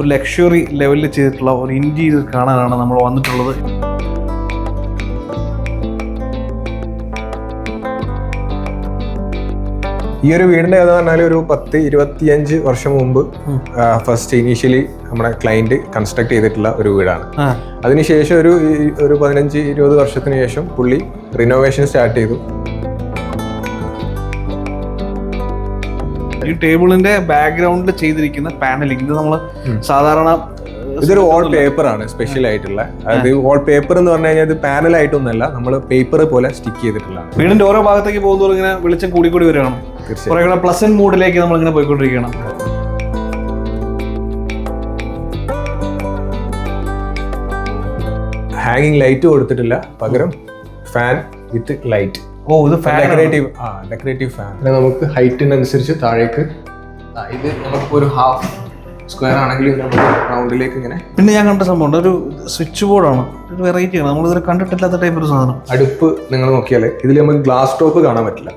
ഒരു ലക്ഷറി ലെവലിൽ ചെയ്തിട്ടുള്ള ഒരു ഇന്റീരിയർ കാണാനാണ് നമ്മൾ വന്നിട്ടുള്ളത്. ഈ ഒരു വീടിന്റെ കഥ പറഞ്ഞാൽ ഒരു പത്ത് ഇരുപത്തിയഞ്ച് വർഷം മുമ്പ് ഫസ്റ്റ് ഇനീഷ്യലി നമ്മുടെ ക്ലയന്റ് കൺസ്ട്രക്ട് ചെയ്തിട്ടുള്ള ഒരു വീടാണ്. അതിനുശേഷം ഒരു ഒരു പതിനഞ്ച് ഇരുപത് വർഷത്തിന് ശേഷം പുള്ളി റിനോവേഷൻ സ്റ്റാർട്ട് ചെയ്തു. ഈ ടേബിളിന്റെ ബാക്ക്ഗ്രൗണ്ടിൽ ചെയ്തിരിക്കുന്ന പാനലിംഗ് ഇത് നമ്മൾ സാധാരണ ഇതൊരു വാൾ പേപ്പർ ആണ് സ്പെഷ്യൽ ആയിട്ടുള്ള. അത് വാൾ പേപ്പർ എന്ന് പറഞ്ഞു കഴിഞ്ഞാൽ ഇത് പാനൽ ആയിട്ടൊന്നുമല്ല നമ്മൾ പേപ്പർ പോലെ സ്റ്റിക്ക് ചെയ്തിട്ടുള്ളതാണ്. വീടിന്റെ ഓരോ ഭാഗത്തേക്ക് പോകുമ്പോൾ ഇങ്ങനെ വെളിച്ചം കൂടി കൂടി വരികയാണ്. കുറെ കൂടെ പ്ലസന്റ് മൂഡിലേക്ക് നമ്മൾ ഇങ്ങനെ പോയിക്കൊണ്ടിരിക്കുകയാണ്. ഹാങ്ങിങ് ലൈറ്റ് കൊടുത്തിട്ടില്ല പകരം ഫാൻ വിത്ത് ലൈറ്റ് ഓ ഇത് ഫാൻ ഡെക്കറേറ്റീവ് ആ ഡെക്കറേറ്റീവ് ഫാൻ പിന്നെ നമുക്ക് ഹൈറ്റിനനുസരിച്ച് താഴേക്ക് ഇത് നമുക്ക് ഒരു ഹാഫ് സ്ക്വയർ ആണെങ്കിൽ നമുക്ക് റൗണ്ടിലേക്ക് ഇങ്ങനെ പിന്നെ ഞാൻ കണ്ട സംഭവം ഉണ്ട്. ഒരു സ്വിച്ച് ബോർഡാണ് ഒരു വെറൈറ്റി ആണ്. നമ്മളിതൊരു കണ്ടിട്ടില്ലാത്ത ടൈപ്പ് ഒരു സാധനം. അടുപ്പ് നിങ്ങൾ നോക്കിയാൽ ഇതിൽ നമുക്ക് ഗ്ലാസ് ടോപ്പ് കാണാൻ പറ്റില്ല.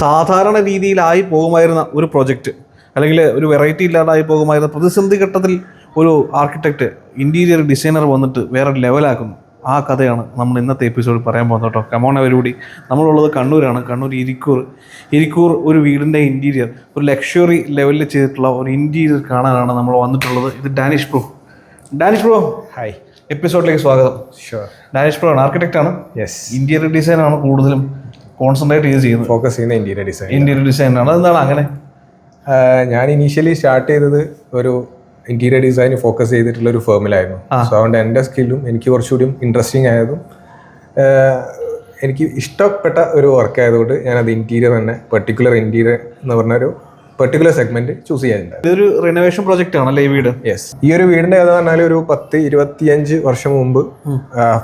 സാധാരണ രീതിയിലായി പോകുമായിരുന്ന ഒരു പ്രൊജക്റ്റ് അല്ലെങ്കിൽ ഒരു വെറൈറ്റി ഇല്ലാതായി പോകുമായിരുന്ന പ്രതിസന്ധി ഘട്ടത്തിൽ ഒരു ആർക്കിടെക്റ്റ് ഇന്റീരിയർ ഡിസൈനർ വന്നിട്ട് വേറെ ലെവലാക്കുന്നു ആ കഥയാണ് നമ്മൾ ഇന്നത്തെ എപ്പിസോഡിൽ പറയാൻ പോകുന്നത് കേട്ടോ. കമോൺ അവരുകൂടി നമ്മളുള്ളത് കണ്ണൂരാണ്. കണ്ണൂർ ഇരിക്കൂർ. ഇരിക്കൂർ ഒരു വീടിന്റെ ഇന്റീരിയർ ഒരു ലക്ഷറി ലെവലിൽ ചെയ്തിട്ടുള്ള ഒരു ഇന്റീരിയർ കാണാനാണ് നമ്മൾ വന്നിട്ടുള്ളത്. ഇത് Danish pro Danish pro hi എപ്പിസോഡിലേക്ക് സ്വാഗതം. ഷുവർ ഡാനിഷ് പ്രോ ആണ്. ആർക്കിടെക്റ്റ് ആണ്. യെസ് ഇന്റീരിയർ ആണ് കൂടുതലും കോൺസെൻട്രേറ്റ് ചെയ്ത് ചെയ്യുന്നത്. ഫോക്കസ് ചെയ്യുന്ന ഇന്റീരിയർ ഡിസൈൻ ഇന്ത്യൻ ഡിസൈനാണ് അതെന്താണ് അങ്ങനെ? ഞാൻ ഇനീഷ്യലി സ്റ്റാർട്ട് ചെയ്തത് ഒരു ഇന്റീരിയർ ഡിസൈൻ ഫോക്കസ് ചെയ്തിട്ടുള്ള ഒരു ഫേമിലായിരുന്നു സോ അതുകൊണ്ട് എന്റെ സ്കില്ലും എനിക്ക് കുറച്ചുകൂടി ഇൻട്രസ്റ്റിംഗ് ആയതും എനിക്ക് ഇഷ്ടപ്പെട്ട ഒരു വർക്ക് ആയതുകൊണ്ട് ഞാൻ അത് ഇന്റീരിയർ തന്നെ പെർട്ടിക്കുലർ ഇന്റീരിയർ എന്ന് പറഞ്ഞ ഒരു പെർട്ടിക്കുലർ സെഗ്മെന്റ് ചൂസ് ചെയ്യാറുണ്ട് ഇതൊരു റിനോവേഷൻ പ്രോജക്റ്റ് ആണല്ലേ ഈ വീട്? യെസ് ഈ ഒരു വീടിന്റെ ഏതാ പറഞ്ഞാൽ ഒരു പത്ത് ഇരുപത്തിയഞ്ച് വർഷം മുമ്പ്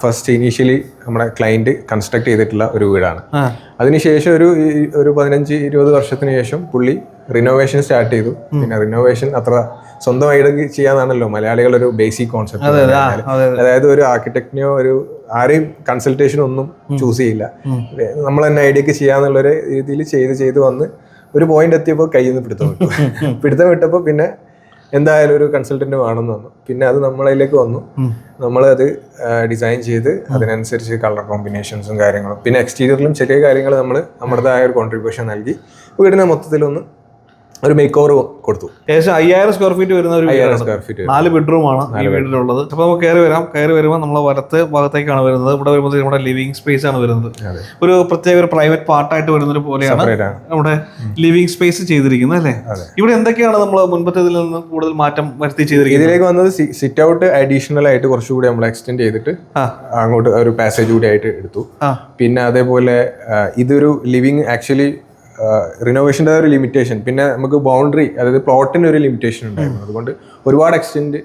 ഫസ്റ്റ് ഇനീഷ്യലി നമ്മുടെ ക്ലയന്റ് കൺസ്ട്രക്ട് ചെയ്തിട്ടുള്ള ഒരു വീടാണ്. അതിനുശേഷം ഒരു ഒരു പതിനഞ്ച് ഇരുപത് വർഷത്തിന് ശേഷം പുള്ളി റിനോവേഷൻ സ്റ്റാർട്ട് ചെയ്തു. പിന്നെ റിനോവേഷൻ അത്ര സ്വന്തമായിട്ട് ചെയ്യാന്നാണല്ലോ മലയാളികളുടെ ഒരു ബേസിക് കോൺസെപ്റ്റ് അതായത് ഒരു ആർക്കിടെക്റ്റിനെയോ ഒരു ആരെയും കൺസൾട്ടേഷൻ ഒന്നും ചൂസ് ചെയ്യില്ല. നമ്മൾ തന്നെ ഐഡിയക്ക് ചെയ്യാന്നുള്ളൊരു രീതിയിൽ ചെയ്ത് ചെയ്ത് വന്ന് ഒരു പോയിന്റ് എത്തിയപ്പോൾ കയ്യിൽ നിന്ന് പിടുത്തം വിട്ടു. പിടുത്തം വിട്ടപ്പോൾ പിന്നെ എന്തായാലും ഒരു കൺസൾട്ടന്റ് വേണമെന്ന് വന്നു. പിന്നെ അത് നമ്മളതിലേക്ക് വന്നു. നമ്മളത് ഡിസൈൻ ചെയ്ത് അതിനനുസരിച്ച് കളർ കോമ്പിനേഷൻസും കാര്യങ്ങളും. പിന്നെ എക്സ്റ്റീരിയറിലും ചെറിയ കാര്യങ്ങൾ നമ്മൾ നമ്മുടേതായ ഒരു കോൺട്രിബ്യൂഷൻ നൽകി വീടിനെ മൊത്തത്തിലൊന്ന് ഒരു മേക്ക് ഓവർ കൊടുത്തു. ഏകദേശം അയ്യായിരം സ്ക്വയർ ഫീറ്റ് വരുന്ന ഒരു അയ്യായിരം സ്ക്വയർ ഫീറ്റ് നാല് ബെഡ്റൂം ആണ് ഈ വീടിനുള്ളത്. അപ്പൊ നമുക്ക് കയറി വരാം. കയറി വരുമ്പോൾ നമ്മൾ വലത്ത് ഭാഗത്തേക്കാണ് വരുന്നത്. ഇവിടെ വരുമ്പോൾ നമ്മുടെ ലിവിംഗ് സ്പേസ് ആണ് വരുന്നത്. ഒരു പ്രത്യേക ഒരു പ്രൈവറ്റ് പാർട്ടായിട്ട് വരുന്നത് പോലെയാണ് നമ്മുടെ ലിവിംഗ് സ്പേസ് ചെയ്തിരിക്കുന്നത് അല്ലേ? ഇവിടെ എന്തൊക്കെയാണ് നമ്മൾ മുൻപത്തേതിൽ നിന്ന് കൂടുതൽ മാറ്റം വരുത്തി ചെയ്തിരിക്കുന്നത്? ഇതിലേക്ക് വന്നത് സിറ്റ് ഔട്ട് അഡീഷണൽ ആയിട്ട് കുറച്ചുകൂടി നമ്മൾ എക്സ്റ്റെൻഡ് ചെയ്തിട്ട് അങ്ങോട്ട് ഒരു പാസേജ് കൂടി ആയിട്ട് എടുത്തു. പിന്നെ അതേപോലെ ഇതൊരു ലിവിംഗ് ആക്ച്വലി റിനോവേഷന്റെ ഒരു ലിമിറ്റേഷൻ പിന്നെ നമുക്ക് ബൗണ്ടറി അതായത് പ്ലോട്ടിന് ഒരു ലിമിറ്റേഷൻ ഉണ്ടായിരുന്നു. അതുകൊണ്ട് ഒരുപാട് എക്സ്റ്റെൻഡ്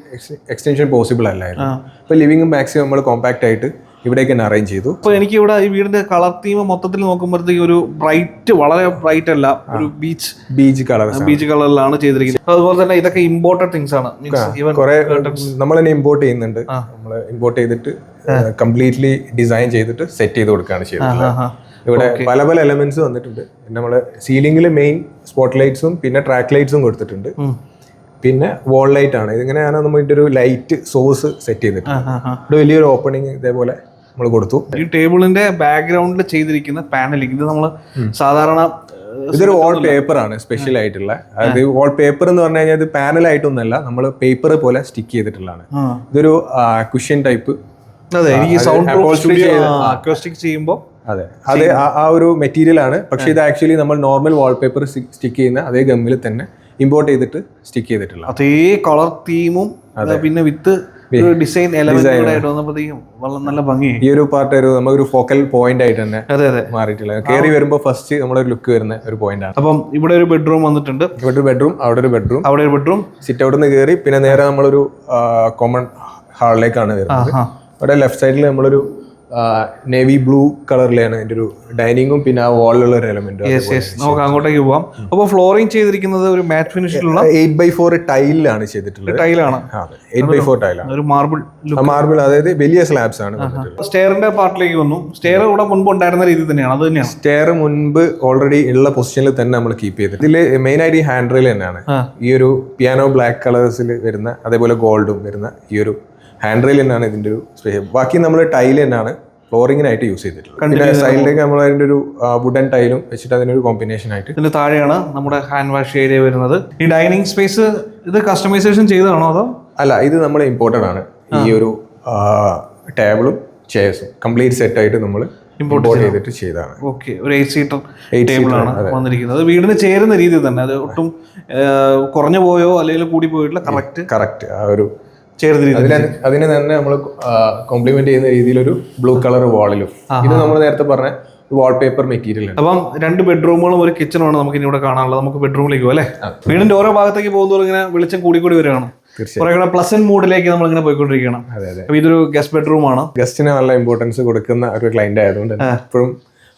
എക്സ്റ്റെൻഷൻ പോസിബിൾ അല്ലായിരുന്നു. അപ്പോൾ ലിവിംഗ് മാക്സിമം നമ്മൾ കോമ്പാക്റ്റ് ആയിട്ട് ഇവിടേക്ക് തന്നെ അറേഞ്ച് ചെയ്തു. അപ്പൊ എനിക്ക് ഇവിടെ ഈ വീടിന്റെ കളർ തീം മൊത്തത്തിൽ നോക്കുമ്പോഴത്തേക്ക് ഒരു ബ്രൈറ്റ് വളരെ ബ്രൈറ്റ് അല്ല ഒരു ബീച്ച് ബീച്ച് കളർ ബീച്ച് കളറിലാണ് ചെയ്തിരിക്കുന്നത്. അതുപോലെ തന്നെ ഇതൊക്കെ ഇമ്പോർട്ടഡ് തിങ്സ് ആണ്. കുറെ നമ്മൾ തന്നെ ഇമ്പോർട്ട് ചെയ്യുന്നുണ്ട്. നമ്മൾ ഇമ്പോർട്ട് ചെയ്തിട്ട് കംപ്ലീറ്റ്ലി ഡിസൈൻ ചെയ്തിട്ട് സെറ്റ് ചെയ്ത് കൊടുക്കുകയാണ് ചെയ്യുന്നത് ഇവിടെ പല പല എലമെന്റ്സ് വന്നിട്ടുണ്ട്. നമ്മൾ സീലിംഗിൽ മെയിൻ സ്പോട്ട് ലൈറ്റ്സും പിന്നെ ട്രാക്ക് ലൈറ്റ്സും കൊടുത്തിട്ടുണ്ട്. പിന്നെ വോൾ ലൈറ്റ് ആണ്. ഇതിങ്ങനെയാണ് നമ്മൾ ഇതിന്റെ ഒരു ലൈറ്റ് സോഴ്സ് സെറ്റ് ചെയ്തിട്ടുണ്ട് വലിയൊരു ഓപ്പണിങ് ഇതേപോലെ നമ്മൾ കൊടുത്തു. ഈ ടേബിളിന്റെ ബാക്ക്ഗ്രൗണ്ടിൽ ചെയ്തിരിക്കുന്ന പാനലിംഗ് ഇത് നമ്മൾ സാധാരണ ഇതൊരു വാൾ പേപ്പർ ആണ് സ്പെഷ്യൽ ആയിട്ടുള്ള. അത് വാൾ പേപ്പർ എന്ന് പറഞ്ഞു കഴിഞ്ഞാൽ ഇത് പാനൽ ആയിട്ടൊന്നല്ല നമ്മൾ പേപ്പർ പോലെ സ്റ്റിക്ക് ചെയ്തിട്ടുള്ളതാണ്. ഇതൊരു കുഷ്യൻ ടൈപ്പ് അതെ എനിക്ക് സൗണ്ട് ചെയ്യുമ്പോൾ അതെ. അതെ ആ- ഒരു മെറ്റീരിയൽ ആണ്. പക്ഷേ ഇത് ആക്ച്വലി നമ്മൾ നോർമൽ വാൾപേപ്പർ സ്റ്റിക്ക് ചെയ്യുന്ന അതേ ഗമ്മിൽ തന്നെ ഇമ്പോർട്ട് ചെയ്തിട്ട് സ്റ്റിക്ക് ചെയ്തിട്ടുള്ള അതേ കളർ തീമും പിന്നെ വിത്ത് ഡിസൈൻ നല്ല ഭംഗി. ഈ ഒരു പാർട്ട് ഒരു നമുക്കൊരു ഫോക്കൽ പോയിന്റ് ആയിട്ട് തന്നെ അതെ അതെ. മാറിയിട്ടില്ല കയറി വരുമ്പോൾ ഫസ്റ്റ് നമ്മളൊരു ലുക്ക് വരുന്ന ഒരു പോയിന്റ് ആണ്. അപ്പം ഇവിടെ ഒരു ബെഡ്റൂം വന്നിട്ടുണ്ട്. ഇവിടെ ഒരു ബെഡ്റൂം അവിടെ ഒരു ബെഡ്റൂം അവിടെ ഒരു ബെഡ്റൂം സിറ്റ് ഔട്ട് നിന്ന് കയറി പിന്നെ നേരെ നമ്മളൊരു കോമൺ ഹാളിലേക്കാണ് വരുന്നത്. അവിടെ ലെഫ്റ്റ് സൈഡിൽ നമ്മളൊരു നേവി ബ്ലൂ കളറിലാണ് എന്റെ ഒരു ഡൈനിങ്ങും പിന്നെ ആ വാളിലുള്ള ഒരു എലമെന്റ് നമുക്ക് അങ്ങോട്ടേക്ക് പോവാം. അപ്പോൾ ഫ്ലോറിംഗ് ചെയ്തിരിക്കുന്നത് ഒരു മാറ്റ് ഫിനിഷിലുള്ള എയ്റ്റ് ബൈ ഫോർ ടൈലിലാണ് ചെയ്തിട്ടുള്ളത്. ടൈലാണ് എയ്റ്റ് ബൈ ഫോർ ടൈലാണ് ഒരു മാർബിൾ മാർബിൾ അതായത് വലിയ സ്ലാബ്സ് ആണ് സ്റ്റെയറിന്റെ പാർട്ടിലേക്ക് വന്നു. സ്റ്റെയർ ഇവിടെ മുൻപ് ഉണ്ടായിരുന്ന രീതി തന്നെയാണ്. അത് തന്നെയാണ്. സ്റ്റെയർ മുൻപ് ഓൾറെഡി ഉള്ള പൊസിഷനിൽ തന്നെ നമ്മൾ കീപ്പ് ചെയ്തത് ഇതിൽ മെയിൻ ആയിട്ട് ഈ ഹാൻഡ് റെയിൽ തന്നെയാണ് ഈ ഒരു പിയാനോ ബ്ലാക്ക് കളേഴ്സിൽ വരുന്ന അതേപോലെ ഗോൾഡും വരുന്ന ഈ ഒരു ഹാൻഡ് റെയിൽ തന്നെയാണ് ഇതിന്റെ ഒരു സ്പെഷ്യൽ ബാക്കി നമ്മൾ ടൈൽ തന്നെയാണ് ഫ്ലോറിങ്ങിനായിട്ട് യൂസ് ചെയ്തിട്ടുള്ളത്. പിന്നെ സൈഡിലേക്ക് നമ്മൾ അതിന്റെ ഒരു വുഡൻ ടൈലും വെച്ചിട്ട് അതിനൊരു കോമ്പിനേഷൻ ആയിട്ട്. ഇതിന്റെ താഴെയാണ് നമ്മുടെ ഹാൻഡ് വാഷ് ഏരിയ വരുന്നത്. ഈ ഡൈനിങ് സ്പേസ് ഇത് കസ്റ്റമൈസേഷൻ ചെയ്തതാണോ അതോ? അല്ല ഇത് നമ്മൾ ഇമ്പോർട്ടഡ് ആണ്. ഈ ഒരു ടേബിളും ചെയർസും കംപ്ലീറ്റ് സെറ്റ് ആയിട്ട് നമ്മൾ ഇമ്പോർട്ട് ചെയ്തിട്ട് ചെയ്താണ് ഓക്കെ ഒരു എയ്റ്റ് സീറ്റർ ആണ് വന്നിരിക്കുന്നത്. വീടിന് ചേരുന്ന രീതി തന്നെ അത് ഒട്ടും കുറഞ്ഞു പോയോ അല്ലെങ്കിൽ കൂടി പോയിട്ടുള്ള കറക്റ്റ് കറക്റ്റ് ആ ഒരു അതിനെ തന്നെ നമ്മൾ കോംപ്ലിമെന്റ് ചെയ്യുന്ന രീതിയിൽ ഒരു ബ്ലൂ കളർ വാളിലും ഇത് നമ്മൾ നേരത്തെ പറഞ്ഞ വാൾപേപ്പർ മെറ്റീരിയൽ അപ്പം രണ്ട് ബെഡ്റൂമുകളും ഒരു കിച്ചണുമാണ് നമുക്ക് ഇനി ഇവിടെ കാണാനുള്ളത്. നമുക്ക് ബെഡ്റൂമിലേക്ക് അല്ലേ? വീടിന്റെ ഓരോ ഭാഗത്തേക്ക് പോകുന്നതോറും ഇങ്ങനെ വെളിച്ചം കൂടി കൂടി വരികയാണ് തീർച്ചയായും. കുറെ കൂടെ പ്ലസന്റ് മൂഡിലേക്ക് നമ്മൾ ഇങ്ങനെ പോയിക്കൊണ്ടിരിക്കണം അപ്പൊ ഇതൊരു ഗസ്റ്റ് ബെഡ്റൂം ആണ്. ഗസ്റ്റിന് നല്ല ഇമ്പോർട്ടൻസ് കൊടുക്കുന്ന ഒരു ക്ലൈന്റ് ആയതുകൊണ്ട് എപ്പോഴും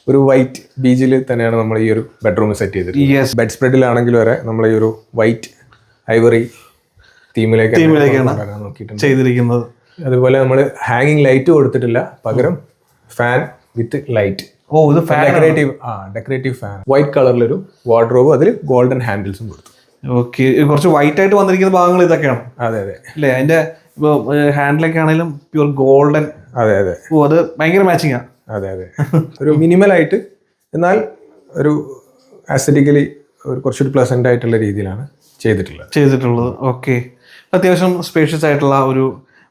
ഒരു വൈറ്റ് ബീച്ചിൽ തന്നെയാണ് നമ്മൾ ഈ ഒരു ബെഡ്റൂം സെറ്റ് ചെയ്തിട്ടുള്ളത്. ബെഡ് സ്പ്രെഡിലാണെങ്കിൽ വരെ നമ്മൾ ഈ ഒരു വൈറ്റ് ഐവറി തീമിലേക്ക് തീമിലേക്കാണ്. നോക്കിയിട്ടുണ്ട്. ചെയ്തിരിക്കുന്നത്. അതുപോലെ നമ്മൾ ഹാങ്ങിങ് ലൈറ്റ് കൊടുത്തിട്ടില്ല. പകരം ഫാൻ വിത്ത് ലൈറ്റ്. ഓ ഇത് ഫാൻ ഡെക്കറേറ്റീവ് ആ ഡെക്കറേറ്റീവ് ഫാൻ. വൈറ്റ് കളറിലൊരു വാർഡ്രോബ് അതിൽ ഗോൾഡൻ ഹാൻഡിൽസും കൊടുത്തു. ഓക്കെ. കുറച്ച് വൈറ്റ് ആയിട്ട് വന്നിരിക്കുന്ന ഭാഗങ്ങൾ ഇതൊക്കെയാണ്. അതെ അതെ. അല്ലേ? അതിന്റെ ഇപ്പോൾ ഹാൻഡിലൊക്കെ ആണെങ്കിലും പ്യൂർ ഗോൾഡൻ അതെ അതെ. ഓ അത് ഭയങ്കര മാച്ചിങ് ആണ് അതെ അതെ. ഒരു മിനിമൽ ആയിട്ട് എന്നാൽ ഒരു ആസ്തറ്റിക്കലി ഒരു കുറച്ചൊരു പ്ലസന്റ് ആയിട്ടുള്ള രീതിയിലാണ് ചെയ്തിട്ടുള്ളത്. ചെയ്തിട്ടുള്ളത്. ഓക്കെ. അത്യാവശ്യം സ്പേഷ്യസ് ആയിട്ടുള്ള ഒരു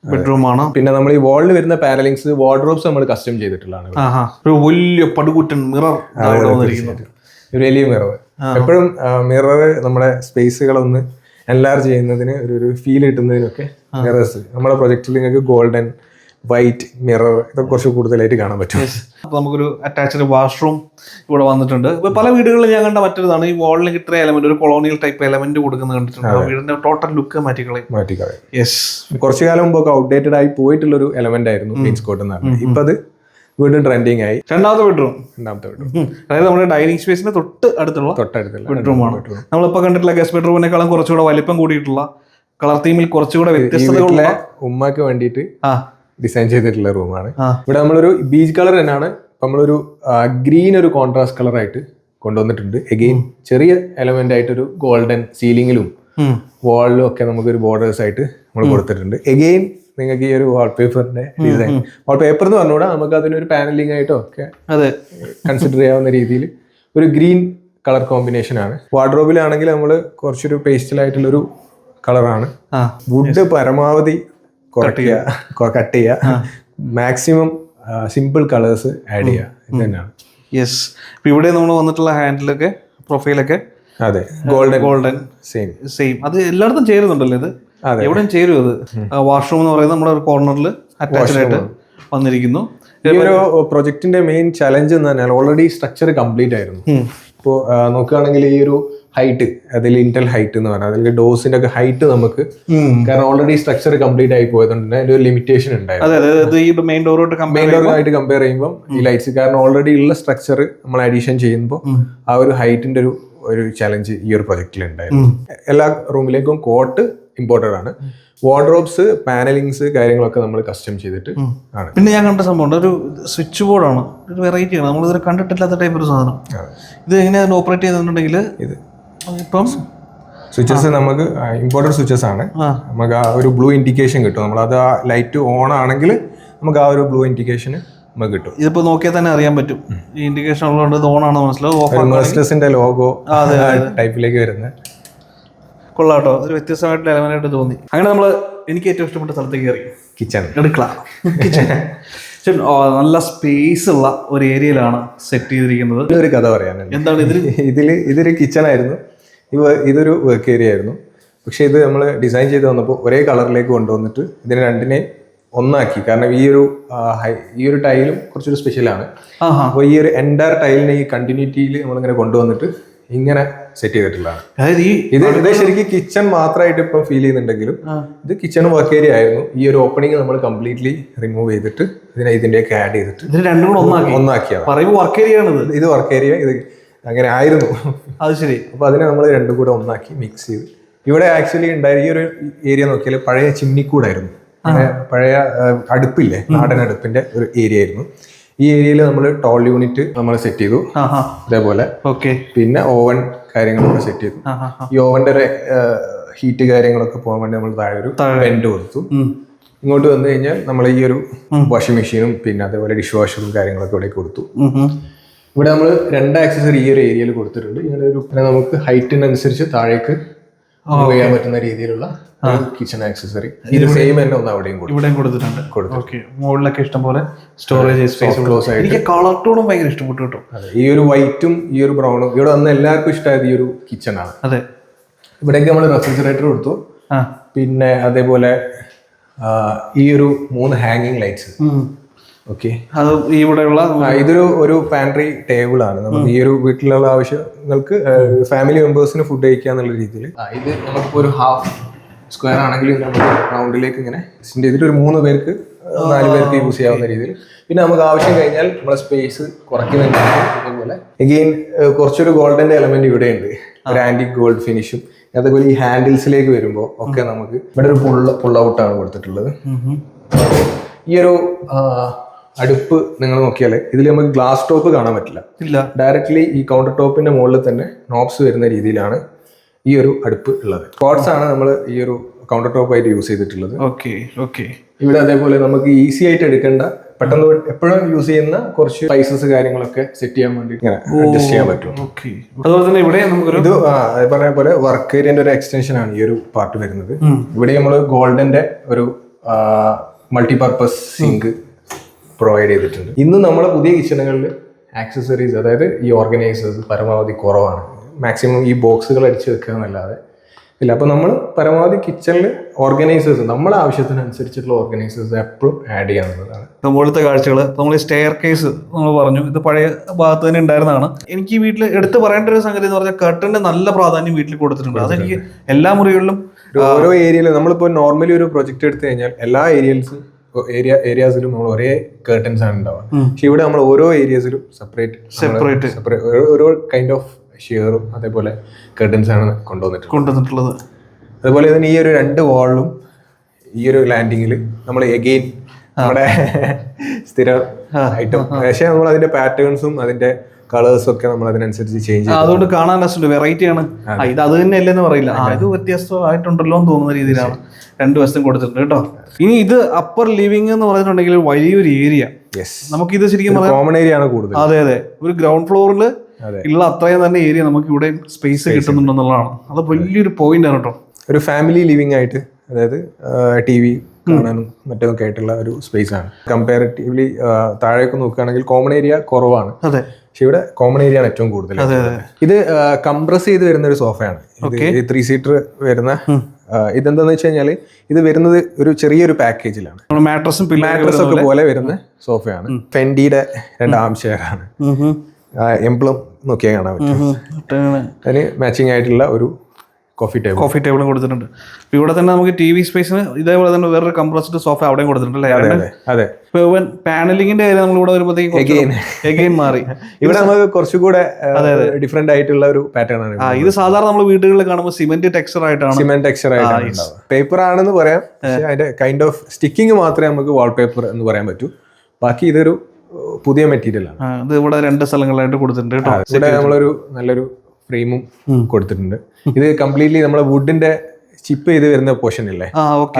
ബെഡ്റൂം ആണ്. പിന്നെ നമ്മൾ ഈ വാളിൽ വരുന്ന പാനലിങ്സ് വാർഡ്രോബ്സ് നമ്മൾ കസ്റ്റം ചെയ്തിട്ടുള്ളതാണ് ഒരു വലിയ പടുകൂറ്റൻ മിറർ വലിയ മിറർ എപ്പോഴും മിറർ നമ്മുടെ സ്പേസുകളൊന്ന് എൻലാർജ് ചെയ്യുന്നതിന് ഒരു ഒരു ഫീൽ കിട്ടുന്നതിനൊക്കെ മിറേഴ്സ് നമ്മുടെ പ്രൊജക്റ്റിൽ നിങ്ങൾക്ക് ഗോൾഡൻ വൈറ്റ് മിറർ ഇതൊക്കെ കുറച്ച് കൂടുതലായിട്ട് കാണാൻ പറ്റും. അപ്പൊ നമുക്കൊരു അറ്റാച്ച്ഡ് വാഷ്റൂം ഇവിടെ വന്നിട്ടുണ്ട്. ഇപ്പൊ പല വീടുകളിൽ ഞാൻ കണ്ട മറ്റൊരുതാണ്. ഈ വാളിന് കിട്ടുന്ന എലമെന്റ് ഒരു കൊളോണിയൽ ടൈപ്പ് എലമെന്റ് കൊടുക്കുന്നത് കണ്ടിട്ടുണ്ട്. വീടിന്റെ ടോട്ടൽ ലുക്ക് മാറ്റിക്കളയും. മാറ്റിക്കളയും. യെസ് കുറച്ചു കാലം മുമ്പൊക്കെ ഔട്ട്ഡേറ്റഡ് ആയി പോയിട്ടുള്ള ഒരു എലമെന്റ് ആയിരുന്നു മീൻസ് കോട്ട് എന്ന് ഇപ്പൊ അത് വീണ്ടും ട്രെൻഡിങ് ആയി. രണ്ടാമത്തെ ബെഡ്റൂം രണ്ടാമത്തെ ബെഡ്റൂം അതായത് നമ്മുടെ ഡൈനിങ് സ്പേസിന്റെ തൊട്ട് അടുത്തുള്ള തൊട്ടടുത്തുള്ള ബെഡ്റൂമാണ് നമ്മളിപ്പോൾ കണ്ടിട്ടുള്ള ഗസ്റ്റ് ബെഡ്റൂമിനേക്കാളും കുറച്ചുകൂടെ വലിപ്പം കൂടിയിട്ടുള്ള കളർ തീമിൽ കുറച്ചുകൂടെ വ്യത്യസ്തതയുള്ള ഉമ്മയ്ക്ക് വേണ്ടിയിട്ട് ആ. ഡിസൈൻ ചെയ്തിട്ടുള്ള റൂമാണ്. ഇവിടെ നമ്മളൊരു ബീച്ച് കളർ തന്നെയാണ്. നമ്മളൊരു ഗ്രീൻ ഒരു കോൺട്രാസ്റ്റ് കളർ ആയിട്ട് കൊണ്ടുവന്നിട്ടുണ്ട്. എഗെയിൻ ചെറിയ എലമെന്റ് ആയിട്ട് ഒരു ഗോൾഡൻ സീലിംഗിലും വാളിലും ഒക്കെ നമുക്ക് ഒരു ബോർഡേഴ്സ് ആയിട്ട് നമ്മൾ കൊടുത്തിട്ടുണ്ട്. എഗെയിൻ നിങ്ങൾക്ക് ഈ ഒരു വാൾപേപ്പറിന്റെ ഡിസൈൻ വാൾപേപ്പർ എന്ന് പറഞ്ഞുകൂടാ നമുക്ക് അതിനൊരു പാനലിംഗ് ആയിട്ടോ ഒക്കെ അതെ. കൺസിഡർ ചെയ്യാവുന്ന രീതിയിൽ ഒരു ഗ്രീൻ കളർ കോമ്പിനേഷൻ ആണ്. വാർഡ്രോബിലാണെങ്കിൽ നമ്മൾ കുറച്ചൊരു ഒരു കളറാണ് വുഡ് പരമാവധി കുറയ്ക്കുക കട്ട് ചെയ്യുക. മാക്സിമം സിമ്പിൾ കളേഴ്സ് ആഡ് ചെയ്യുക. ഇതന്നെയാണ്. തന്നെയാണ് യെസ് ഇപ്പൊ ഇവിടെ നമ്മൾ വന്നിട്ടുള്ള ഹാൻഡിലൊക്കെ പ്രൊഫൈലൊക്കെ അതെ. ഗോൾഡൻ ഗോൾഡൻ സെയിം സെയിം അത് എല്ലായിടത്തും ചേരുന്നുണ്ടല്ലോ ഇത്. എവിടെയും ചേരും അത്. വാഷ്റൂം എന്ന് പറയുന്നത് നമ്മുടെ ഒരു കോർണറിൽ അറ്റാച്ച്ഡ് ആയിട്ട് വന്നിരിക്കുന്നു. ഈ ഒരു പ്രൊജക്ടിന്റെ മെയിൻ ചലഞ്ച് എന്ന് പറഞ്ഞാൽ ഓൾറെഡി സ്ട്രക്ചർ കംപ്ലീറ്റ് ആയിരുന്നു. ഇപ്പോൾ നോക്കുകയാണെങ്കിൽ ഈ ഒരു ഹൈറ്റ് അതിൽ ഇന്റൽ ഹൈറ്റ് എന്ന് പറഞ്ഞാൽ അതിൽ ഡോസിന്റെ ഒക്കെ ഹൈറ്റ് നമുക്ക് കാരണം ഓൾറെഡി സ്ട്രക്ചർ കംപ്ലീറ്റ് ആയി പോയതുകൊണ്ട് തന്നെ അതിന്റെ ഒരു ലിമിറ്റേഷൻ ഉണ്ടായിരുന്നു മെയിൻ ഡോറോട്ട് കമ്പയർ മെയിൻ ഡോറുമായിട്ട് കമ്പയർ ചെയ്യുമ്പോൾ ഈ ലൈറ്റ്സ് കാരണം ഓൾറെഡി ഉള്ള സ്ട്രക്ചർ നമ്മൾ അഡീഷൻ ചെയ്യുമ്പോൾ ആ ഒരു ഹൈറ്റിന്റെ ഒരു ഒരു ചലഞ്ച് ഈ ഒരു പ്രൊജക്റ്റിൽ ഉണ്ടായിരുന്നു. എല്ലാ റൂമിലേക്കും കോട്ട് ഇമ്പോർട്ടന്റ് ആണ്. വാർഡ്രോബ്സ് പാനലിങ്സ് കാര്യങ്ങളൊക്കെ നമ്മൾ കസ്റ്റം ചെയ്തിട്ട് ആണ്. പിന്നെ ഞാൻ കണ്ട സംഭവം ഒരു സ്വിച്ച് ബോർഡാണ് ഒരു വെറൈറ്റി ആണ്. നമ്മൾ ഇതുവരെ കണ്ടിട്ടില്ലാത്ത ടൈപ്പ് ഒരു സാധനം. ഇത് എങ്ങനെയാണ് ഓപ്പറേറ്റ് ചെയ്തിട്ടുണ്ടെങ്കിൽ ഇത് ഇപ്പം? സ്വിച്ചസ് നമുക്ക് ഇമ്പോർട്ടന്റ് സ്വിച്ചസ് ആണ്. നമുക്ക് ആ ഒരു ബ്ലൂ ഇൻഡിക്കേഷൻ കിട്ടും. നമ്മൾ അത് ആ ലൈറ്റ് ഓൺ ആണെങ്കിൽ നമുക്ക് ആ ഒരു ബ്ലൂ ഇൻഡിക്കേഷൻ നമുക്ക് കിട്ടും. ഇതിപ്പോ നോക്കിയാൽ തന്നെ അറിയാൻ പറ്റും. ഈ ഇൻഡിക്കേഷൻ ഉള്ളതുകൊണ്ട് ഇത് ഓൺ ആണെന്ന് മനസ്സിലാവും ലോഗോ ടൈപ്പിലേക്ക് വരുന്നത്. കൊള്ളാട്ടോ. ഒരു വ്യത്യസ്തമായിട്ടുള്ള എലമെന്റ് തോന്നി. അങ്ങനെ നമ്മൾ എനിക്ക് ഏറ്റവും ഇഷ്ടപ്പെട്ട സ്ഥലത്തേക്ക് കയറി. കിച്ചൺ എടുക്കള കിച്ചൺ നല്ല സ്പേസ് ഉള്ള ഒരു ഏരിയയിലാണ് സെറ്റ് ചെയ്തിരിക്കുന്നത്. ഒരു കഥ പറയാനുണ്ട്. എന്താണ് ഇതിൽ ഇതിൽ ഇതൊരു കിച്ചൺ ആയിരുന്നു. ഇത് ഇതൊരു വർക്ക് ഏരിയ ആയിരുന്നു. പക്ഷേ ഇത് നമ്മൾ ഡിസൈൻ ചെയ്ത് വന്നപ്പോൾ ഒരേ കളറിലേക്ക് കൊണ്ടുവന്നിട്ട് ഇതിനെ രണ്ടിനെയും ഒന്നാക്കി. കാരണം ഈ ഒരു ഈ ഒരു ടൈലും കുറച്ചൊരു സ്പെഷ്യലാണ് അപ്പോൾ ഈ ഒരു എന്റയർ ടൈലിനെ ഈ കണ്ടിന്യൂറ്റിയിൽ നമ്മളിങ്ങനെ കൊണ്ടുവന്നിട്ട് ഇങ്ങനെ സെറ്റ് ചെയ്തിട്ടുള്ളതാണ്. അതായത് ഈ ഇത് ഇത് ശരിക്കും കിച്ചൺ മാത്രമായിട്ട് ഇപ്പം ഫീൽ ചെയ്യുന്നുണ്ടെങ്കിലും ഇത് കിച്ചൺ വർക്ക് ഏരിയ ആയിരുന്നു. ഈ ഒരു ഓപ്പണിംഗ് നമ്മൾ കംപ്ലീറ്റ്ലി റിമൂവ് ചെയ്തിട്ട് ഇതിനെ ഇതിന്റെയൊക്കെ ആഡ് ചെയ്തിട്ട് ഇതിന് രണ്ടും കൂടെ ഒന്നാക്കി. ഒന്നാക്കിയാണ് പറയുമ്പോൾ വർക്ക് ഏരിയയാണിത് ഇത് വർക്ക് ഏരിയ ഇത് അങ്ങനെ ആയിരുന്നു അത് ശരി. അപ്പൊ അതിനെ നമ്മൾ രണ്ടും കൂടെ ഒന്നാക്കി മിക്സ് ചെയ്ത്. ഇവിടെ ആക്ച്വലി ഉണ്ടായ ഈ ഒരു ഏരിയ നോക്കിയാൽ പഴയ ചിമ്മിക്കൂടായിരുന്നു. പഴയ അടുപ്പില്ലേ നാടൻ അടുപ്പിന്റെ ഒരു ഏരിയ ആയിരുന്നു. ഈ ഏരിയയിൽ നമ്മൾ ടോൾ യൂണിറ്റ് നമ്മൾ സെറ്റ് ചെയ്തു. അതേപോലെ ഓക്കെ പിന്നെ ഓവൻ കാര്യങ്ങളൊക്കെ സെറ്റ് ചെയ്തു. ഈ ഓവന്റെ ഒരു ഹീറ്റ് കാര്യങ്ങളൊക്കെ പോകാൻ വേണ്ടി നമ്മൾ താഴെ. ഒരു വെന്റ് കൊടുത്തു ഇങ്ങോട്ട് വന്നു കഴിഞ്ഞാൽ നമ്മൾ ഈ ഒരു വാഷിംഗ് മെഷീനും പിന്നെ അതേപോലെ ഡിഷ് വാഷറും കാര്യങ്ങളൊക്കെ ഇവിടെ കൊടുത്തു. ഇവിടെ നമ്മൾ രണ്ട് ആക്സസറി ഈ ഒരു ഏരിയയിൽ കൊടുത്തിട്ടുണ്ട്. ഇങ്ങനെ ഒരു പിന്നെ നമുക്ക് ഹൈറ്റിനനുസരിച്ച് താഴേക്ക് മൂവ് ചെയ്യാൻ പറ്റുന്ന രീതിയിലുള്ള കിച്ചൺ ആക്സസറി ഇത് സെയിം തന്നെ ഒന്ന് അവിടെയും കൊടുത്തു. ഇവിടെയും കൊടുത്തിട്ടുണ്ട്. ഓക്കെ മുകളിലൊക്കെ ഇഷ്ടം പോലെ സ്റ്റോറേജ് സ്പേസ് ക്ലോസ് ആയിട്ട്. എനിക്ക് കളർ ടോണും ഭയങ്കര ഇഷ്ടപ്പെട്ടു കേട്ടോ. അതെ ഈ ഒരു വൈറ്റും ഈ ഒരു ബ്രൗണും ഇവിടെ വന്ന എല്ലാവർക്കും ഇഷ്ടമായത് ഈ ഒരു കിച്ചൺ ആണ്. അതെ. ഇവിടേക്ക് നമ്മൾ റെഫ്രിജറേറ്റർ കൊടുത്തു. പിന്നെ അതേപോലെ ഈ ഒരു മൂന്ന് ഹാങ്ങിങ് ലൈറ്റ്സ്. ഓക്കെ അത് ഇവിടെയുള്ള ഇതൊരു ഒരു പാൻട്രി ടേബിൾ ആണ്. നമുക്ക് ഈ ഒരു വീട്ടിലുള്ള ആവശ്യങ്ങൾക്ക് ഫാമിലി മെമ്പേഴ്സിന് ഫുഡ് കഴിക്കുക എന്നുള്ള രീതിയിൽ ഇത് നമുക്കിപ്പോൾ ഒരു ഹാഫ് സ്ക്വയർ ആണെങ്കിലും നമ്മൾ റൗണ്ടിലേക്ക് ഇങ്ങനെ ചെയ്തിട്ട് ഒരു മൂന്ന് പേർക്ക് നാല് പേർക്ക് യൂസ് ചെയ്യാവുന്ന രീതിയിൽ പിന്നെ നമുക്ക് ആവശ്യം കഴിഞ്ഞാൽ നമ്മളെ സ്പേസ് കുറയ്ക്കുന്നുണ്ടെങ്കിൽ ഇതേപോലെ. എഗെയിൻ കുറച്ചൊരു ഗോൾഡന്റെ എലമെന്റ് ഇവിടെ ഉണ്ട്. ഒരു ആന്റിക് ഗോൾഡ് ഫിനിഷും അതേപോലെ ഈ ഹാൻഡിൽസിലേക്ക് വരുമ്പോൾ ഒക്കെ നമുക്ക് ഇവിടെ ഒരു പുള്ള പുള്ള ഔട്ടാണ് കൊടുത്തിട്ടുള്ളത്. ഈ ഒരു അടുപ്പ് നിങ്ങൾ നോക്കിയാൽ ഇതിൽ നമുക്ക് ഗ്ലാസ് ടോപ്പ് കാണാൻ പറ്റില്ല. ഇല്ല. ഡയറക്ട്ലി ഈ കൗണ്ടർ ടോപ്പിന്റെ മുകളിൽ തന്നെ നോബ്സ് വരുന്ന രീതിയിലാണ് ഈ ഒരു അടുപ്പ് ഉള്ളത്. കോഡ്സ് ആണ് നമ്മൾ ഈ ഒരു കൗണ്ടർ ടോപ്പ് ആയിട്ട് യൂസ് ചെയ്തിട്ടുള്ളത്. ഓക്കെ ഓക്കെ ഇവിടെ അതേപോലെ നമുക്ക് ഈസി ആയിട്ട് എടുക്കേണ്ട പെട്ടെന്ന് എപ്പോഴും യൂസ് ചെയ്യുന്ന കുറച്ച് സ്പൈസസ് കാര്യങ്ങളൊക്കെ സെറ്റ് ചെയ്യാൻ വേണ്ടി ഇങ്ങനെ അഡ്ജസ്റ്റ് ചെയ്യാൻ പറ്റും. അതുപോലെ തന്നെ ഇവിടെ നമുക്കൊരു ഇത് പറഞ്ഞ പോലെ വർക്ക് ഏരിയന്റെ ഒരു എക്സ്റ്റൻഷൻ ആണ് ഈ ഒരു പാർട്ട് വരുന്നത്. ഇവിടെ നമ്മൾ ഗോൾഡന്റെ ഒരു മൾട്ടിപർപ്പസ് സിങ്ക് പ്രൊവൈഡ് ചെയ്തിട്ടുണ്ട്. ഇന്ന് നമ്മളെ പുതിയ കിച്ചണുകളിൽ ആക്സസറീസ് അതായത് ഈ ഓർഗനൈസേഴ്സ് പരമാവധി കുറവാണ്. മാക്സിമം ഈ ബോക്സുകൾ അടിച്ച് വെക്കുക എന്നല്ലാതെ. ഇല്ല അപ്പോൾ നമ്മൾ പരമാവധി കിച്ചണിൽ ഓർഗനൈസേഴ്സ് നമ്മളെ ആവശ്യത്തിനനുസരിച്ചിട്ടുള്ള ഓർഗനൈസേഴ്സ് എപ്പോഴും ആഡ് ചെയ്യാവുന്നതാണ് മുകളിലത്തെ കാഴ്ചകൾ നമ്മൾ ഈ സ്റ്റെയർ കേസ് നമ്മൾ പറഞ്ഞു ഇത് പഴയ ഭാഗത്ത് തന്നെ ഉണ്ടായിരുന്നതാണ്. എനിക്ക് ഈ വീട്ടിൽ എടുത്തു പറയേണ്ട ഒരു സംഗതി എന്ന് പറഞ്ഞാൽ കർട്ടന്റെ നല്ല പ്രാധാന്യം വീട്ടിൽ കൊടുത്തിട്ടുണ്ട്. അതെനിക്ക് എല്ലാ മുറികളിലും ഓരോ ഏരിയയിലും നമ്മളിപ്പോൾ നോർമലി ഒരു പ്രൊജക്ട് എടുത്തു കഴിഞ്ഞാൽ എല്ലാ ഏരിയൽസും ഏരിയ ഏരിയാസിലും നമ്മൾ ഒരേ കേർട്ടൻസ് ആണ് ഉണ്ടാവുക. പക്ഷെ ഇവിടെ നമ്മൾ ഓരോ ഏരിയസിലും സെപ്പറേറ്റ് സെപ്പറേറ്റ് സെപ്പറേറ്റ് ഓരോ കൈൻഡ് ഓഫ് ഷെയറും അതേപോലെ കേർട്ടൻസ് ആണ് കൊണ്ടുവന്നിട്ടുള്ളത്. കൊണ്ടുവന്നിട്ടുള്ളത്. അതുപോലെ തന്നെ ഈ ഒരു രണ്ട് വാളിലും ഈ ഒരു ലാൻഡിങ്ങിൽ നമ്മൾ എഗെയിൻ നമ്മുടെ സ്ഥിരം ഐറ്റം പക്ഷേ നമ്മൾ അതിന്റെ പാറ്റേൺസും അതിന്റെ കളേഴ്സും ഒക്കെ നമ്മൾ അതിനനുസരിച്ച് ചേഞ്ച് അതുകൊണ്ട് കാണാൻ രസമുണ്ട്. വെറൈറ്റി ആണ്. ഇത് അത് തന്നെ അല്ലെന്ന് പറയില്ല ഇത് വ്യത്യസ്തമായിട്ടുണ്ടല്ലോ എന്ന് തോന്നുന്ന രീതിയിലാണ്. രണ്ട് വശത്തും കൊടുത്തിട്ടുണ്ട് കേട്ടോ. ഇനി ഇത് അപ്പർ ലിവിംഗ് എന്ന് പറഞ്ഞിട്ടുണ്ടെങ്കിൽ വലിയൊരു ഏരിയ യെസ് ഇത് ശരിക്കും കോമൺ ഏരിയ ആണ് കൂടുതൽ. അതെ അതെ. ഒരു ഗ്രൗണ്ട് ഫ്ലോറിൽ ഉള്ള അത്രയും തന്നെ ഏരിയ നമുക്ക് ഇവിടെ സ്പേസ് കിട്ടുന്നുണ്ടെന്നുള്ളതാണ്. അത് വലിയൊരു പോയിന്റ് ആണ് കേട്ടോ. ഒരു ഫാമിലി ലിവിംഗ് ആയിട്ട് അതായത് ടി വി കാണാനും മറ്റൊക്കെ ആയിട്ടുള്ള ഒരു സ്പേസ് ആണ്. കമ്പാരിറ്റീവ്ലി താഴേക്ക് നോക്കുകയാണെങ്കിൽ കോമൺ ഏരിയ കുറവാണ്. പക്ഷെ ഇവിടെ കോമൺ ഏരിയ ആണ് ഏറ്റവും കൂടുതൽ. ഇത് കംപ്രസ് ചെയ്ത് വരുന്ന ഒരു സോഫയാണ് ഇത് ത്രീ സീറ്റർ വരുന്ന ഇതെന്താന്ന് വെച്ച് കഴിഞ്ഞാൽ ഇത് വരുന്നത് ഒരു ചെറിയൊരു പാക്കേജിലാണ് മാട്രസും മാട്രസ് ഒക്കെ പോലെ വരുന്ന സോഫയാണ് ഫെൻഡിയുടെ രണ്ട് ആം ആണ് എംപ്ലം നോക്കിയാൽ കാണാൻ പറ്റും. അതിന് മാച്ചിങ് ആയിട്ടുള്ള ഒരു കോഫി ടേബിൾ കോഫി ടേബിളും കൊടുത്തിട്ടുണ്ട്. അപ്പോൾ ഇവിടെ തന്നെ നമുക്ക് ടി വി സ്പേസിന് ഇതേപോലെ തന്നെ വേറൊരു കംപ്രസ്ഡ് സോഫ അവിടെയും കൊടുത്തിട്ടുണ്ട് അല്ലേ അതെ അതെ ഇപ്പൊ ഇവൻ പാനലിങ്ങിന്റെ കാര്യം നമ്മൾ ഇവിടെ വരുമ്പോഴത്തേക്കും മാറി. ഇവിടെ നമുക്ക് കുറച്ചുകൂടെ ഡിഫറെന്റ് ആയിട്ടുള്ള ഒരു പാറ്റേൺ ആണ് ഇത് സാധാരണ നമ്മൾ വീടുകളിൽ കാണുമ്പോൾ സിമെന്റ് ടെക്സ്ചർ ആയിട്ടാണ്. സിമെന്റ് ടെക്സ്ചർ ആയിട്ടാണ് പേപ്പർ ആണെന്ന് പറയാം അതിന്റെ കൈൻഡ് ഓഫ് സ്റ്റിക്കിംഗ് മാത്രമേ നമുക്ക് വാൾപേപ്പർ എന്ന് പറയാൻ പറ്റൂ. ബാക്കി ഇതൊരു പുതിയ മെറ്റീരിയൽ ആണ്. ഇത് ഇവിടെ രണ്ട് സ്ഥലങ്ങളിലായിട്ട് കൊടുത്തിട്ടുണ്ട് കേട്ടോ ഇവിടെ നമ്മളൊരു നല്ലൊരു ഫ്രെയിമും കൊടുത്തിട്ടുണ്ട്. ഇത് കംപ്ലീറ്റ്ലി നമ്മളെ വുഡിന്റെ ചിപ്പ് ചെയ്ത് വരുന്ന പോർഷൻ അല്ലേ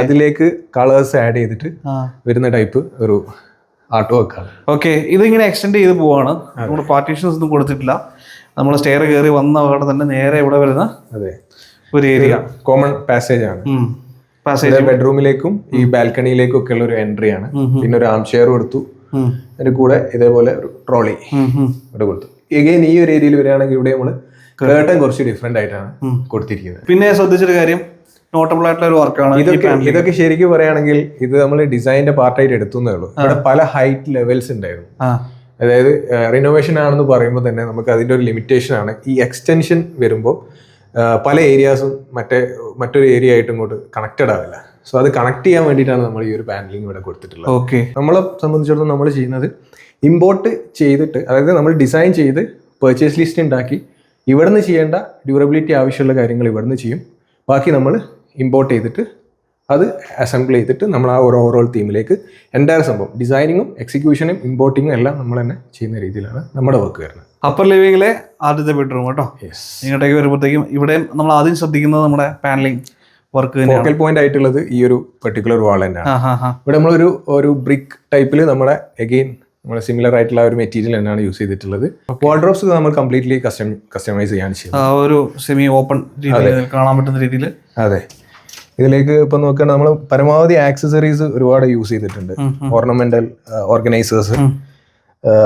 അതിലേക്ക് കളേഴ്സ് ആഡ് ചെയ്തിട്ട് വരുന്ന ടൈപ്പ് ഒരു ആർട്ട് വർക്ക് വർക്കാണ് ഓക്കെ ഇതിങ്ങനെ എക്സ്റ്റെൻഡ് ചെയ്ത് പോവാണ്. നമ്മുടെ പാർട്ടീഷൻസ് ഒന്നും കൊടുത്തിട്ടില്ല. നമ്മൾ സ്റ്റെയർ കയറി വന്ന അവിടെ തന്നെ നേരെ ഇവിടെ വരുന്ന അതെ. ഒരു ഏരിയ കോമൺ പാസേജ് ആണ്. പാസേജ് ബെഡ്റൂമിലേക്കും ഈ ബാൽക്കണിയിലേക്കും ഒക്കെ ഉള്ള ഒരു എൻട്രി ആണ്. പിന്നെ ഒരു ആം ചെയർ കൊടുത്തു അതിന്റെ കൂടെ ഇതേപോലെ ഒരു ട്രോളി ഇവിടെ കൊടുത്തു. എഗെയിൻ ഈ ഒരു ഏരിയയിൽ വരികയാണെങ്കിൽ ഇവിടെ നമ്മൾ കേട്ടൻ കുറച്ച് ഡിഫറെന്റ് ആയിട്ടാണ് കൊടുത്തിരിക്കുന്നത്. പിന്നെ ശ്രദ്ധിച്ചൊരു കാര്യം നോട്ടബിൾ ആയിട്ടുള്ള ഒരു വർക്കാണ് ഇതൊക്കെ ഇതൊക്കെ ശരിക്കും പറയുകയാണെങ്കിൽ ഇത് നമ്മൾ ഡിസൈനിന്റെ പാർട്ടായിട്ട് എടുത്തുന്നേ ഉള്ളൂ. ഇവിടെ പല ഹൈറ്റ് ലെവൽസ് ഉണ്ടായിരുന്നു. അതായത് റിനോവേഷൻ ആണെന്ന് പറയുമ്പോൾ തന്നെ നമുക്ക് അതിന്റെ ഒരു ലിമിറ്റേഷൻ ആണ്. ഈ എക്സ്റ്റൻഷൻ വരുമ്പോൾ പല ഏരിയാസും മറ്റേ മറ്റൊരു ഏരിയ ആയിട്ട് ഇങ്ങോട്ട് കണക്റ്റഡ് ആവില്ല. സോ അത് കണക്ട് ചെയ്യാൻ വേണ്ടിയിട്ടാണ് നമ്മൾ ഈ ഒരു പാനലിംഗ് ഇവിടെ കൊടുത്തിട്ടുള്ളത്. ഓക്കെ നമ്മളെ സംബന്ധിച്ചിടത്തോളം നമ്മൾ ചെയ്യുന്നത് ഇമ്പോർട്ട് ചെയ്തിട്ട് അതായത് നമ്മൾ ഡിസൈൻ ചെയ്ത് പെർച്ചേസ് ലിസ്റ്റ് ഉണ്ടാക്കി ഇവിടുന്ന് ചെയ്യേണ്ട ഡ്യൂറബിലിറ്റി ആവശ്യമുള്ള കാര്യങ്ങൾ ഇവിടുന്ന് ചെയ്യും. ബാക്കി നമ്മൾ ഇമ്പോർട്ട് ചെയ്തിട്ട് അത് അസംബിൾ ചെയ്തിട്ട് നമ്മൾ ആ ഒരു ഓവറോൾ തീമിലേക്ക് എന്റയർ സംഭവം ഡിസൈനിങ്ങും എക്സിക്യൂഷനും ഇമ്പോർട്ടിങ്ങും എല്ലാം നമ്മൾ തന്നെ ചെയ്യുന്ന രീതിയിലാണ് നമ്മുടെ വർക്ക് വരുന്നത്. അപ്പർ ലിവിങ്ങിലെ ആദ്യത്തെ ബെഡ്റൂം കേട്ടോ. ഇങ്ങോട്ടേക്ക് വരുമ്പോഴത്തേക്കും ഇവിടെയും നമ്മൾ ആദ്യം ശ്രദ്ധിക്കുന്നത് നമ്മുടെ പാനലിംഗ് വർക്ക് ഫോക്കൽ പോയിന്റ് ആയിട്ടുള്ളത് ഈ ഒരു പെർട്ടിക്കുലർ വാൾ തന്നെയാണ്. ഇവിടെ നമ്മളൊരു ഒരു ബ്രിക്ക് ടൈപ്പിൽ നമ്മുടെ അഗെയിൻ നമ്മുടെ സിമിലർ ആയിട്ടുള്ള ഒരു മെറ്റീരിയൽ തന്നെയാണ് യൂസ് ചെയ്തിട്ടുള്ളത്. വാർഡ്രോബ്സ് നമ്മൾ കംപ്ലീറ്റ്ലി കസ്റ്റം കസ്റ്റമൈസ് ചെയ്യാൻ ചെയ്യുന്നത്. ഒരു സെമി ഓപ്പൺ രീതിയിൽ കാണാൻ പറ്റുന്ന രീതിയിൽ. അതെ. ഇതിലേക്ക് ഇപ്പൊ നോക്കുകയാണെങ്കിൽ നമ്മൾ പരമാവധി ആക്സസറീസ് ഒരുപാട് യൂസ് ചെയ്തിട്ടുണ്ട്. ഓർണമെന്റൽ ഓർഗനൈസേഴ്സ്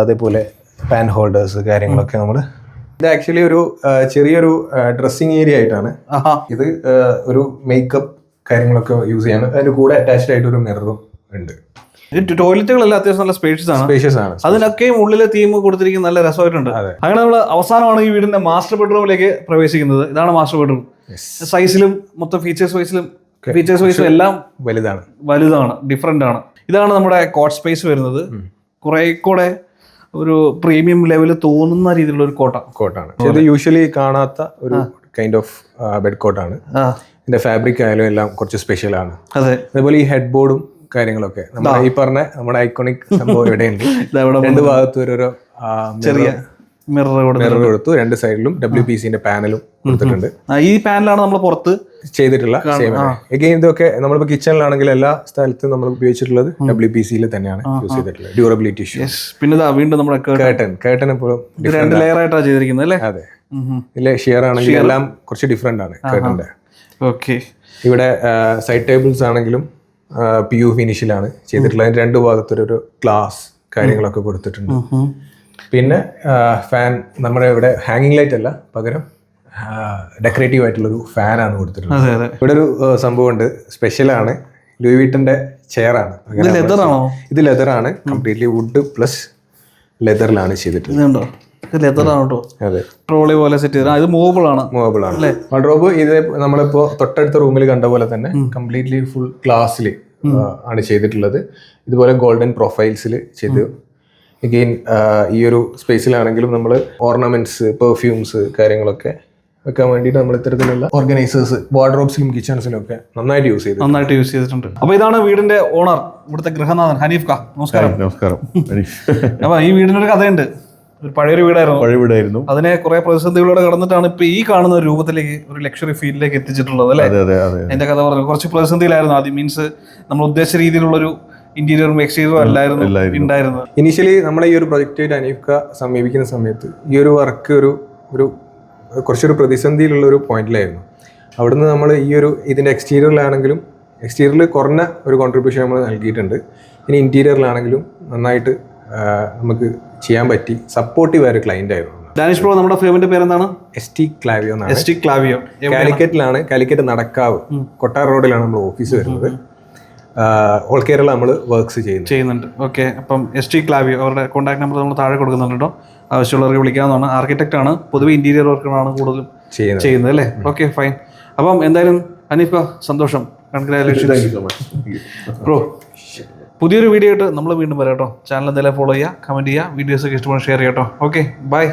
അതേപോലെ പാൻ ഹോൾഡേഴ്സ് കാര്യങ്ങളൊക്കെ നമ്മൾ ഇത് ആക്ച്വലി ഒരു ചെറിയൊരു ഡ്രസ്സിങ് ഏരിയ ആയിട്ടാണ്. ഇത് ഒരു മേക്കപ്പ് കാര്യങ്ങളൊക്കെ യൂസ് ചെയ്യാൻ അതിന്റെ കൂടെ അറ്റാച്ച്ഡ് ആയിട്ട് ഒരു മിററും ഉണ്ട്. ടോയ്ലറ്റുകളെല്ലാം അത്യാവശ്യം നല്ല സ്പേഷ്യസ് ആണ്. സ്പേഷ്യസ് ആണ് അതിനൊക്കെ ഉള്ളിലെ തീം കൊടുത്തിരിക്കുന്ന നല്ല രസമായിട്ടുണ്ട്. അങ്ങനെ നമ്മൾ അവസാനമാണ് ഈ വീടിന്റെ മാസ്റ്റർ ബെഡ്റൂമിലേക്ക് പ്രവേശിക്കുന്നത്. ഇതാണ് മാസ്റ്റർ ബെഡ്റൂം സൈസിലും മൊത്തം ഫീച്ചേഴ്സ് വൈസിലും ഫീച്ചേഴ്സ് വൈസിലും എല്ലാം വലുതാണ്. വലുതാണ് ഡിഫറെന്റ് ആണ്. ഇതാണ് നമ്മുടെ കോട്ട് സ്പേസ് വരുന്നത്. കുറെ കൂടെ ഒരു പ്രീമിയം ലെവൽ തോന്നുന്ന രീതിയിലുള്ള ഒരു കോട്ട കോട്ടാണ്. ഇത് യൂഷ്വലി കാണാത്ത ഒരു കൈൻഡ് ഓഫ് ബെഡ് കോട്ടാണ് ഇതിന്റെ ഫാബ്രിക് ആയാലും എല്ലാം കുറച്ച് സ്പെഷ്യൽ ആണ്. അതെ. അതേപോലെ ഈ ഹെഡ് ബോർഡും കാര്യങ്ങളൊക്കെ. നമ്മുടെ ഈ പറഞ്ഞ നമ്മുടെ ഐക്കോണിക് സംഭവം ഇവിടെയുണ്ട്. രണ്ട് ഭാഗത്ത് ഓരോരോ ചെറിയ മിറർ മിറർ കൊടുത്തു. രണ്ട് സൈഡിലും ഡബ്ല്യു പി സിന്റെ പാനലും കൊടുത്തിട്ടുണ്ട്. ഈ പാനലാണ് നമ്മൾ പുറത്ത് ചെയ്തിട്ടുള്ള എഗെയിൻ ഇതൊക്കെ നമ്മളിപ്പോ കിച്ചണിലാണെങ്കിൽ എല്ലാ സ്ഥലത്തും നമ്മൾ ഉപയോഗിച്ചിട്ടുള്ളത് ഡബ്ല്യു പി സിയിൽ തന്നെയാണ് യൂസ് ചെയ്തിട്ടുള്ളത്. Durability issue. പിന്നെ വീണ്ടും നമ്മുടെ. കേട്ടൻ കേട്ടൻ എപ്പോഴും രണ്ട് ലെയർ ആയിട്ടാണ് ചെയ്തിരിക്കുന്നത് അല്ലേ? അതെ. ഇല്ല ഷിയർ ആണെങ്കിൽ എല്ലാം കുറച്ച് ഡിഫറെന്റ് ആണ് കേട്ടന്റെ ഓക്കെ ഇവിടെ സൈഡ് ടേബിൾസ് ആണെങ്കിലും പി യു ഫിനിഷിലാണ് ചെയ്തിട്ടുള്ളത് അതിന്റെ രണ്ട് ഭാഗത്തൊരു ഗ്ലാസ് കാര്യങ്ങളൊക്കെ കൊടുത്തിട്ടുണ്ട്. പിന്നെ ഫാൻ നമ്മുടെ ഇവിടെ ഹാങ്ങിങ് ലൈറ്റ് അല്ല പകരം ഡെക്കറേറ്റീവ് ആയിട്ടുള്ളൊരു ഫാനാണ് കൊടുത്തിട്ടുള്ളത്. ഇവിടെ ഒരു സംഭവം സംഭവമുണ്ട്. സ്പെഷ്യലാണ് ലൂയി വീട്ടിന്റെ ചെയറാണ് ഇത് ലെതറാണ് കംപ്ലീറ്റ്ലി വുഡ് പ്ലസ് ലെതറിലാണ് ചെയ്തിട്ടുള്ളത്. ആണ് കേട്ടോ. അതെ. ട്രോളി പോലെ സെറ്റ് ചെയ്ത. ഇത് മൂവബിൾ ആണ്. മൂവബിൾ ആണ്. വാർഡ്രോബ് ഇത് നമ്മളിപ്പോ തൊട്ടടുത്ത റൂമിൽ കണ്ട പോലെ തന്നെ കംപ്ലീറ്റ്ലി ഫുൾ ഗ്ലാസ്സിൽ ആണ് ചെയ്തിട്ടുള്ളത്. ഇതുപോലെ ഗോൾഡൻ പ്രൊഫൈൽസിൽ ചെയ്തു. അഗെയിൻ ഈ ഒരു സ്പേസിലാണെങ്കിലും നമ്മൾ ഓർണമെന്റ്സ് പെർഫ്യൂംസ് കാര്യങ്ങളൊക്കെ വെക്കാൻ വേണ്ടിയിട്ട് നമ്മൾ ഇത്തരത്തിലുള്ള ഓർഗനൈസേഴ്സ് വാർഡ്രോബ്സിലും കിച്ചൺസിലും ഒക്കെ നന്നായിട്ട് യൂസ് ചെയ്തു നന്നായിട്ട് യൂസ് ചെയ്തിട്ടുണ്ട്. അപ്പൊ ഇതാണ് വീടിന്റെ ഓണർ ഇവിടുത്തെ ഗൃഹനാഥൻ. ഹനീഫ് കാ നമസ്കാരം. നമസ്കാരം. അപ്പോൾ അപ്പൊ ഈ ഒരു കഥയുണ്ട്. പഴയൊരു വീടായിരുന്നു. പഴയ വീടായിരുന്നു. അതിനെ കുറെ പ്രതിസന്ധികളോടെ കടന്നിട്ടാണ് ഇപ്പൊ ഈ കാണുന്ന ഒരു രൂപത്തിലേക്ക് ഒരു ലക്ഷറി ഫീൽഡിലേക്ക് എത്തിച്ചിട്ടുള്ളത് അല്ലേ? അതെ അതെ അതെ. അതിന്റെ കഥ പറഞ്ഞു കുറച്ച് പ്രതിസന്ധിയിലായിരുന്നു. ആദ്യം മീൻസ് നമ്മൾ ഉദ്ദേശിച്ച രീതിയിലുള്ള ഒരു ഇന്റീരിയറും എക്സ്റ്റീരിയറും അല്ലായിരുന്നു ഉണ്ടായിരുന്നു ഉണ്ടായിരുന്നത് ഇനിഷ്യലി നമ്മളെ ഈ ഒരു പ്രൊജക്റ്റായിട്ട് അനീഫ്ക സമീപിക്കുന്ന സമയത്ത് ഈ ഒരു വർക്ക് ഒരു ഒരു കുറച്ചൊരു പ്രതിസന്ധിയിലുള്ള ഒരു പോയിന്റിലായിരുന്നു അവിടുന്ന് നമ്മൾ ഈ ഒരു ഇതിന്റെ എക്സ്റ്റീരിയറിലാണെങ്കിലും എക്സ്റ്റീരിയറിൽ കുറഞ്ഞ ഒരു കോൺട്രിബ്യൂഷൻ നമ്മൾ നൽകിയിട്ടുണ്ട്. ഇനി ഇന്റീരിയറിലാണെങ്കിലും നന്നായിട്ട് നമുക്ക് ചെയ്യാൻ പറ്റി. സപ്പോർട്ടീവ് ആയ ഒരു ക്ലൈന്റ് ആയിരുന്നു. ഡാനിഷ് പ്രോ നമ്മുടെ ഫേമിന്റെ പേരെന്താണ്? S T Clavio S T Clavio കാലിക്കറ്റിലാണ്. Calicut Nadakkavu. Kottara റോഡിലാണ് നമ്മൾ ഓഫീസ് വരുന്നത്. ഓൾ കേരള നമ്മൾ വർക്ക്സ് ചെയ്യുന്നത് ചെയ്യുന്നുണ്ട്. ഓക്കെ അപ്പം എസ് ടി ക്ലാവിയോ അവരുടെ കോൺടാക്ട് നമ്പർ നമ്മൾ താഴെ കൊടുക്കുന്നുണ്ടോ ആവശ്യമുള്ളവർക്ക് വിളിക്കാവുന്നതാണ്. ആർക്കിടെക്ട് ആണ്. പൊതുവെ ഇന്റീരിയർ വർക്കുകളാണ് കൂടുതലും ചെയ്യുന്നത്. ചെയ്യുന്നത് അല്ലേ? ഓക്കെ ഫൈൻ അപ്പം എന്തായാലും അനീഫ് സന്തോഷം. കൺഗ്രാലേഷൻ ബ്രോ പുതിയൊരു വീഡിയോ ആയിട്ട് നമ്മൾ വീണ്ടും വരാം കേട്ടോ. ചാനൽ എന്തായാലും ഫോളോ ചെയ്യുക കമന്റ് ചെയ്യുക വീഡിയോസ് ഒക്കെ ഇഷ്ടപ്പെട്ട് ഷെയർ ചെയ്യാം കേട്ടോ. Okay bye